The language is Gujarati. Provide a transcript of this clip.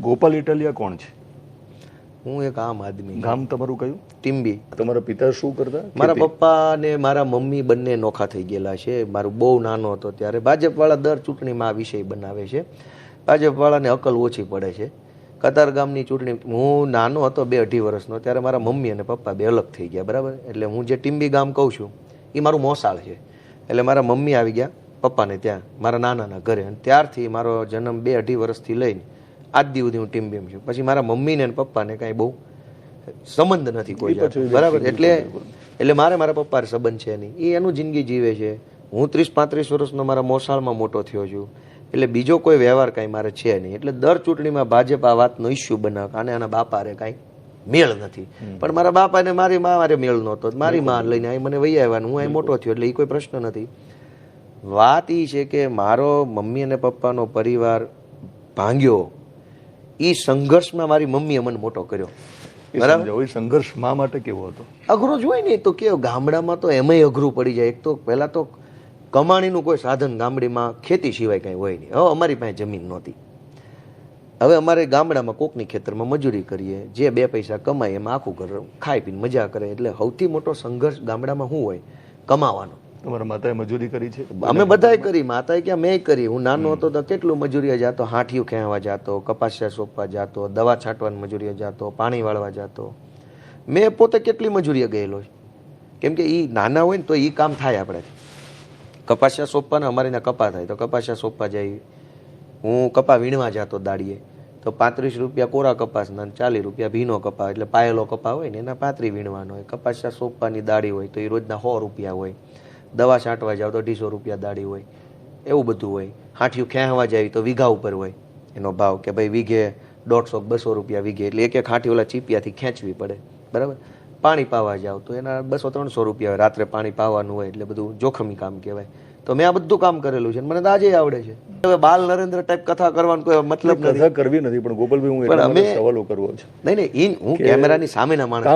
ગોપાલ ઇટાલિયા કોણ છે? હું એક આમ આદમી ગામ તમારું કયું? ટીમ્બી તમારા પિતા શું કરતા? મારા પપ્પા ને મારા મમ્મી બંને નોખા થઈ ગયેલા છે. મારું બહુ નાનો હતો ત્યારે. ભાજપવાળા દર ચૂંટણીમાં આ વિષય બનાવે છે. ભાજપવાળાને અકલ ઓછી પડે છે. કતાર ગામની ચૂંટણી હું નાનો હતો બે અઢી વર્ષનો ત્યારે મારા મમ્મી અને પપ્પા બે અલગ થઈ ગયા બરાબર? એટલે હું જે ટીમ્બી ગામ કહું છું એ મારું મોસાળ છે. એટલે મારા મમ્મી આવી ગયા પપ્પાને ત્યાં મારા નાનાના ઘરે. અને ત્યારથી મારો જન્મ બે અઢી વર્ષથી લઈને આજ સુધી હું ટીમ્બીમ છું. પછી મારા મમ્મીને અને પપ્પાને કાંઈ બહુ સંબંધ નથી કોઈ બરાબર? એટલે એટલે મારે મારા પપ્પા સંબંધ છે નહીં. એ એનું જિંદગી જીવે છે. હું ત્રીસ પાંત્રીસ વર્ષનો મારા મોસાળમાં મોટો થયો છું. એટલે બીજો કોઈ વ્યવહાર કાંઈ મારે છે નહીં. એટલે દર ચૂંટણીમાં ભાજપ આ વાતનો ઇસ્યુ બનાવે અને આના બાપા રે કાંઈ મેળ નથી. પણ મારા બાપાને મારી મા મારે મેળ નહોતો. મારી માં લઈને અહીં મને વહી આવ્યા હું અહીં મોટો થયો. એટલે એ કોઈ પ્રશ્ન નથી. વાત એ છે કે મારો મમ્મી અને પપ્પાનો પરિવાર ભાંગ્યો. એ સંઘર્ષમાં મારી મમ્મીએ મને મોટો કર્યો. બરાબર? સંઘર્ષ મા માટે કેવો હતો? અઘરો જ હોય ને તો કે ગામડામાં તો એમાંય અઘરું પડી જાય. એક તો પહેલા તો કમાણીનું કોઈ સાધન ગામડીમાં ખેતી સિવાય કાંઈ હોય નહીં. હવે અમારી પાસે જમીન નહોતી. હવે અમારે ગામડામાં કોકની ખેતરમાં મજૂરી કરીએ જે બે પૈસા કમાય એમાં આખું ઘર ખાઈ પીને મજા કરે. એટલે સૌથી મોટો સંઘર્ષ ગામડામાં શું હોય? કમાવાનો. તમારા માતાએ મજૂરી કરી છે. અમે બધાય કરી માતાએ ક્યાં મેં કરી. હું નાનો હતો તો કેટલું મજૂરીએ જાતો? હાંઠિયું ખેંચવા જાતો કપાસિયા સોંપવા જાતો દવા છાંટવાની મજૂરીએ જાતો પાણી વાળવા જાતો. મેં પોતે કેટલી મજૂરીએ ગયેલો કેમ કે એ નાના હોય ને તો એ કામ થાય આપણે. કપાસિયા સોંપવાને અમારે ત્યાં કપા થાય. તો કપાસિયા સોંપવા જાય. હું કપા વીણવા જાતો દાડીએ. તો પાંત્રીસ રૂપિયા કોરા કપાસના ચાલીસ રૂપિયા ભીનો કપા એટલે પાયેલો કપા હોય ને એના પાંત્રી વીણવાનો હોય. કપાસિયા સોંપવાની દાડી હોય તો એ રોજના સો રૂપિયા હોય. દવા છાંટવા જાવ તો અઢીસો રૂપિયા દાડી હોય એવું બધું હોય. હાંઠિયું ખેંચવા જાય તો વીઘા ઉપર હોય. એનો ભાવ કે ભાઈ વીઘે દોઢસો બસો રૂપિયા વીઘે. એટલે એક એક હાંઠી ઓલા ચીપિયાથી ખેંચવી પડે. બરાબર? પાણી પાવા જાવ તો એના બસો ત્રણસો રૂપિયા હોય. રાત્રે પાણી પાવાનું હોય એટલે બધું જોખમી કામ કહેવાય. તો મેં આ બધું કામ કરેલું છે મને તો આજે આવડે છે. હવે બાલ નરેન્દ્ર ટાઈપ કથા કરવાનો કોઈ મતલબ નથી. કથા કરવી નથી પણ ગોપાલભાઈ હું સવાલો કરવો છે નહીં નહીં હું કેમેરાની સામેના માણસ